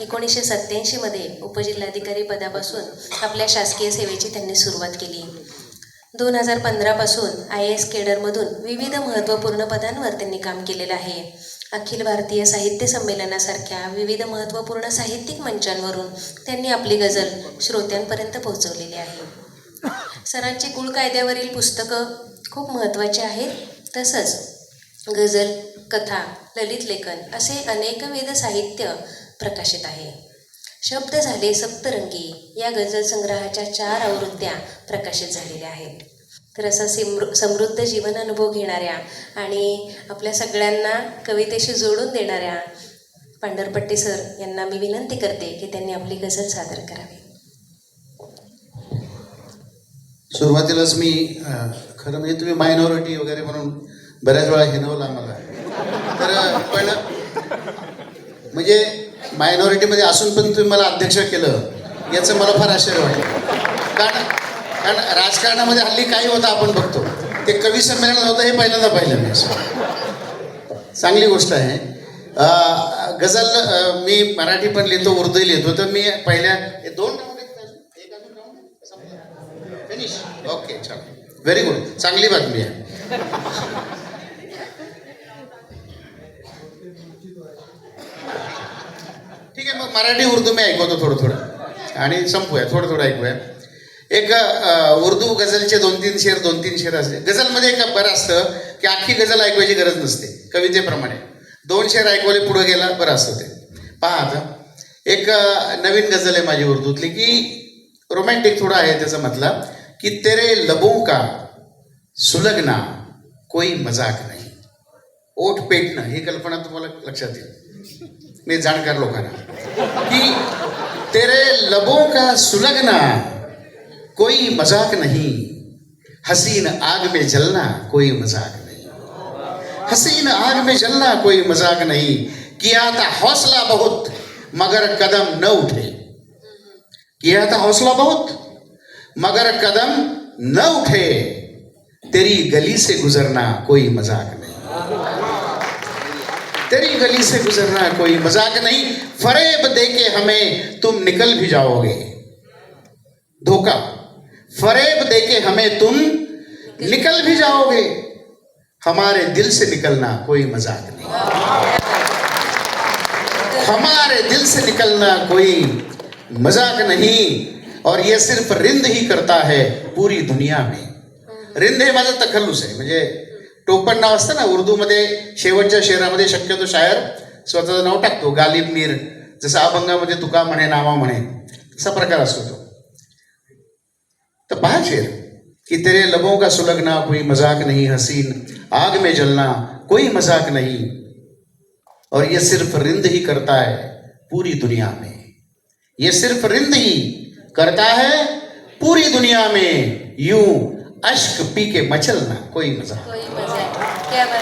एकोणीसशे सत्याऐंशीमध्ये उपजिल्हाधिकारी पदापासून आपल्या शासकीय सेवेची त्यांनी सुरुवात केली. दोन हजार पंधरापासून आय एस केडरमधून विविध महत्त्वपूर्ण पदांवर त्यांनी काम केलेलं आहे. अखिल भारतीय साहित्य संमेलनासारख्या विविध महत्त्वपूर्ण साहित्यिक मंचांवरून त्यांनी आपली गझल श्रोत्यांपर्यंत पोहोचवलेली आहे. सरांची कुळ कायद्यावरील पुस्तकं खूप महत्त्वाची आहेत. तसंच गझल कथा ललित लेखन असे अनेकविध साहित्य प्रकाशित आहे. शब्द झाले सप्तरंगी या गझल संग्रहाच्या चार आवृत्त्या प्रकाशित झालेल्या आहेत. तर असा सिमृ समृद्ध जीवन अनुभव घेणाऱ्या आणि आपल्या सगळ्यांना कवितेशी जोडून देणाऱ्या पांढरपट्टी सर यांना मी विनंती करते की त्यांनी आपली गझल सादर करावी. सुरुवातीलाच मी खरं म्हणजे तुम्ही मायनॉरिटी वगैरे म्हणून बऱ्याच वेळा हिनवला मला तर पण म्हणजे मायनॉरिटीमध्ये असून पण तुम्ही मला अध्यक्ष केलं याचं मला फार आश्चर्य वाटलं. कारण कारण राजकारणामध्ये हल्ली काही होतं आपण बघतो. ते कवी संमेलन होतं हे पहिल्यांदा पाहिलं मी चांगली गोष्ट आहे. गझल मी मराठी पण लिहितो उर्दूही लिहितो तर मी पहिल्या दोन फिनिश ओके छान व्हेरी गुड चांगली बातमी आहे. ठीक आहे मग मराठी उर्दू मी ऐकवतो थोडं थोडं. आणि संपूया थोडं थोडं ऐकूया. एक उर्दू गझलचे दोन तीन शेर दोन तीन शेर असते गझलमध्ये एक बरं असतं की आखी गझल ऐकवायची गरज नसते कवितेप्रमाणे. दोन शेर ऐकवले पुढे गेला बरं असतं ते. पहा आता. एक नवीन गझल आहे माझी उर्दूतली की रोमॅन्टिक थोडा आहे त्याचा मतलब की तेरे लबों का सुलगना कोई मजाक नाही. ओठ पेटणं ही कल्पना तुम्हाला लक्षात येईल. मी जाणकार लोकांना की तेरे लबों का सुलगना कोई मज़ाक नहीं, हसीन आग में जलना कोई मज़ाक नहीं। हसीन आग में जलना कोई मज़ाक नहीं किया था हौसला बहुत, मगर कदम न उठे। किया था हौसला बहुत, मगर कदम न उठे, तेरी गली से गुजरना कोई मज़ाक नहीं तेरी गली से गुजरना कोई मज़ाक नहीं। फरेब दे के हमें तुम निकल भी जाओगे। धोखा। फरेब दे के हमें तुम निकल भी जाओगे। हमारे दिल से निकलना कोई मज़ाक नहीं। हमारे दिल से निकलना कोई मज़ाक नहीं। और ये सिर्फ़ रिंद ही करता है पूरी दुनिया में। रिंद हे माझं तखल्लुस आहे म्हणजे टोपण नाव असतं ना, उर्दूमध्ये शेवटच्या शेरामध्ये शक्यतो शायर स्वतःचं नाव टाकतो, गालिब मीर. जसं अभंगामध्ये तुका म्हणे नावा म्हणे, तसा प्रकार असतो तो. तो पहा शेर, कि तेरे लबों का सुलगना कोई मज़ाक नहीं हसीन. आग में जलना, कोई मज़ाक नहीं. और ये सिर्फ़ रिंद ही करता है पूरी दुनिया में. ये सिर्फ़ रिंद ही करता है पूरी दुनिया में, यूँ अश्क पी के मचलना कोई मजा। कोई मजा क्या बात